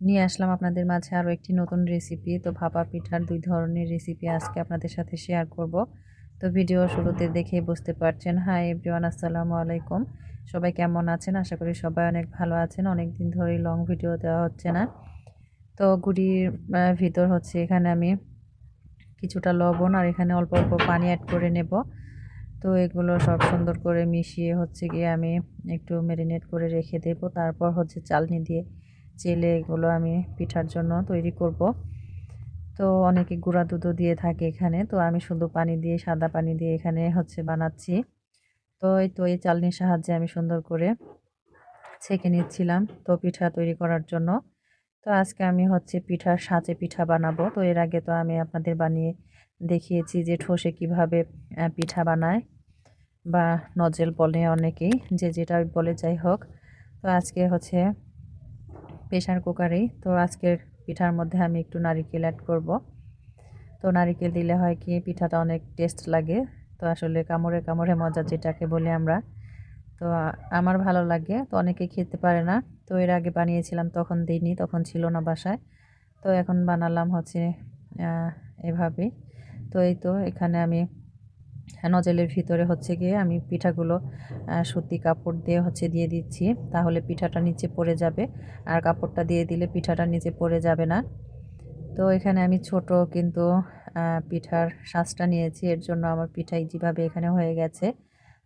নিয়ে আসলাম আপনাদের মাঝে আরও একটি নতুন রেসিপি তো ভাপা পিঠার দুই ধরনের রেসিপি আজকে আপনাদের সাথে শেয়ার করব। তো ভিডিও শুরুতে দেখেই বুঝতে পারছেন হাই এভরিওয়ান আসসালামু আলাইকুম। সবাই কেমন আছেন? আশা করি সবাই অনেক ভালো আছেন। অনেক দিন ধরেই লং ভিডিও দেওয়া হচ্ছে না। তো গুড়ির ভিতর হচ্ছে এখানে আমি কিছুটা লবণ আর এখানে অল্প অল্প পানি অ্যাড করে নেব। তো এগুলো সব সুন্দর করে মিশিয়ে হচ্ছে গিয়ে আমি একটু ম্যারিনেট করে রেখে দেব। তারপর হচ্ছে চালনি দিয়ে চেলে এগুলো আমি পিঠার জন্য তৈরি করব। তো অনেকে গুঁড়া দুধও দিয়ে থাকে এখানে। তো আমি শুধু পানি দিয়ে, সাদা পানি দিয়ে এখানে হচ্ছে বানাচ্ছি। তো এই তো এই চালনির সাহায্যে আমি সুন্দর করে ছেঁকে নিচ্ছিলাম তো পিঠা তৈরি করার জন্য। তো আজকে আমি হচ্ছে পিঠার সাঁচে পিঠা বানাবো। তো এর আগে তো আমি আপনাদের বানিয়ে দেখিয়েছি যে ঠোসে কীভাবে পিঠা বানায় বা নজেল বলে অনেকেই, যে যেটা বলে যাই হোক। তো আজকে হচ্ছে প্রেশার কুকারেই। তো আজকের পিঠার মধ্যে আমি একটু নারিকেল অ্যাড করব। তো নারিকেল দিলে হয় কি, পিঠাটা অনেক টেস্ট লাগে। তো আসলে কামড়ে কামড়ে মজা যেটাকে বলি আমরা। তো আমার ভালো লাগে। তো অনেকে খেতে পারে না। তো এর আগে বানিয়েছিলাম, তখন দিইনি, তখন ছিল না বাসায়। তো এখন বানালাম হচ্ছে এভাবে তো এই তো এখানে আমি নজেলের ভিতরে হচ্ছে গিয়ে আমি পিঠাগুলো সুতি কাপড় দিয়ে হচ্ছে দিয়ে দিচ্ছি। তাহলে পিঠাটা নিচে পড়ে যাবে। আর কাপড়টা দিয়ে দিলে পিঠাটা নিচে পড়ে যাবে না। তো এখানে আমি ছোট কিন্তু পিঠার শ্বাসটা নিয়েছি। এর জন্য আমার পিঠা যেভাবে এখানে হয়ে গেছে।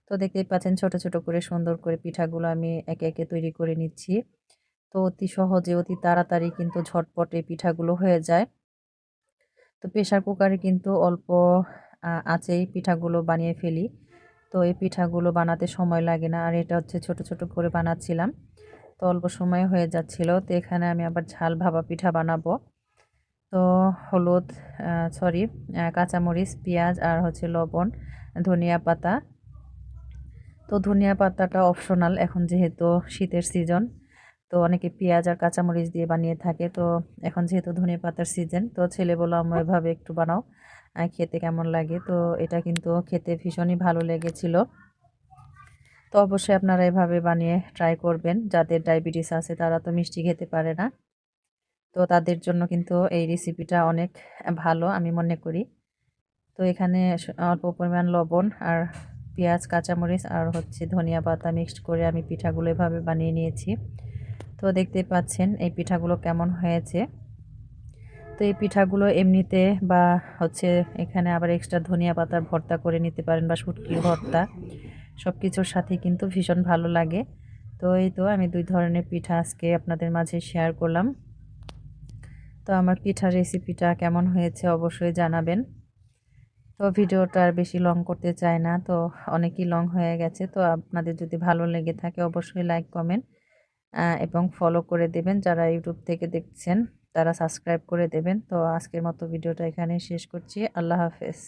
তো দেখতেই পাচ্ছেন ছোট ছোট করে, সুন্দর করে পিঠাগুলো আমি একে একে তৈরি করে নিচ্ছি। তো অতি সহজে, অতি তাড়াতাড়ি কিন্তু ঝটপটে পিঠাগুলো হয়ে যায়। তো প্রেশার কুকারে কিন্তু অল্প আঁচেই পিঠাগুলো বানিয়ে ফেলি। তো এই পিঠাগুলো বানাতে সময় লাগে না, আর এটা হচ্ছে ছোট ছোট করে বানাচ্ছিলাম। তো অল্প সময় হয়ে যাচ্ছিল, তো এখানে আমি আবার ঝাল ভাবা পিঠা বানাবো। তো হলুদ সরি কাঁচামরিচ, পেঁয়াজ আর হচ্ছে লবণ, ধনিয়া পাতা। তো ধনিয়া পাতাটা অপশনাল এখন যেহেতু শীতের সিজন তো অনেকে পেঁয়াজ আর কাঁচামরিচ দিয়ে বানিয়ে থাকে। তো এখন যেহেতু ধনিয়া পাতার সিজন তো ছেলে বলো আমি এভাবে একটু বানাও। খেতে কেমন লাগে? তো এটা কিন্তু খেতে ভীষণই ভালো লেগেছিল। তো অবশ্যই আপনারা এভাবে বানিয়ে ট্রাই করবেন। যাদের ডায়াবেটিস আছে, তারা তো মিষ্টি খেতে পারে না। তো তাদের জন্য কিন্তু এই রেসিপিটা অনেক ভালো, আমি মনে করি। তো এখানে অল্প পরিমাণ লবণ আর পেঁয়াজ, কাঁচামরিচ আর হচ্ছে ধনিয়া পাতা মিক্সড করে আমি পিঠাগুলো এভাবে বানিয়ে নিয়েছি। তো দেখতে পাচ্ছেন এই পিঠাগুলো কেমন হয়েছে। তো এই পিঠাগুলো এমনিতে বা হচ্ছে এখানে আবার এক্সট্রা ধনিয়া পাতার ভর্তা করে নিতে পারেন বা শুটকির ভর্তা সব কিছুর সাথে কিন্তু ভীষণ ভালো লাগে। তো এই তো আমি দুই ধরনের পিঠা আজকে আপনাদের মাঝে শেয়ার করলাম। তো আমার পিঠার রেসিপিটা কেমন হয়েছে অবশ্যই জানাবেন। তো ভিডিওটা আর বেশি লং করতে চাই না, তো অনেকই লং হয়ে গেছে। তো আপনাদের যদি ভালো লেগে থাকে অবশ্যই লাইক কমেন্ট এবং ফলো করে দেবেন যারা ইউটিউব থেকে দেখছেন। তারা সাবস্ক্রাইব করে দেবেন। তো আজকের মতো ভিডিওটা এখানে শেষ করছি। আল্লাহ হাফেজ।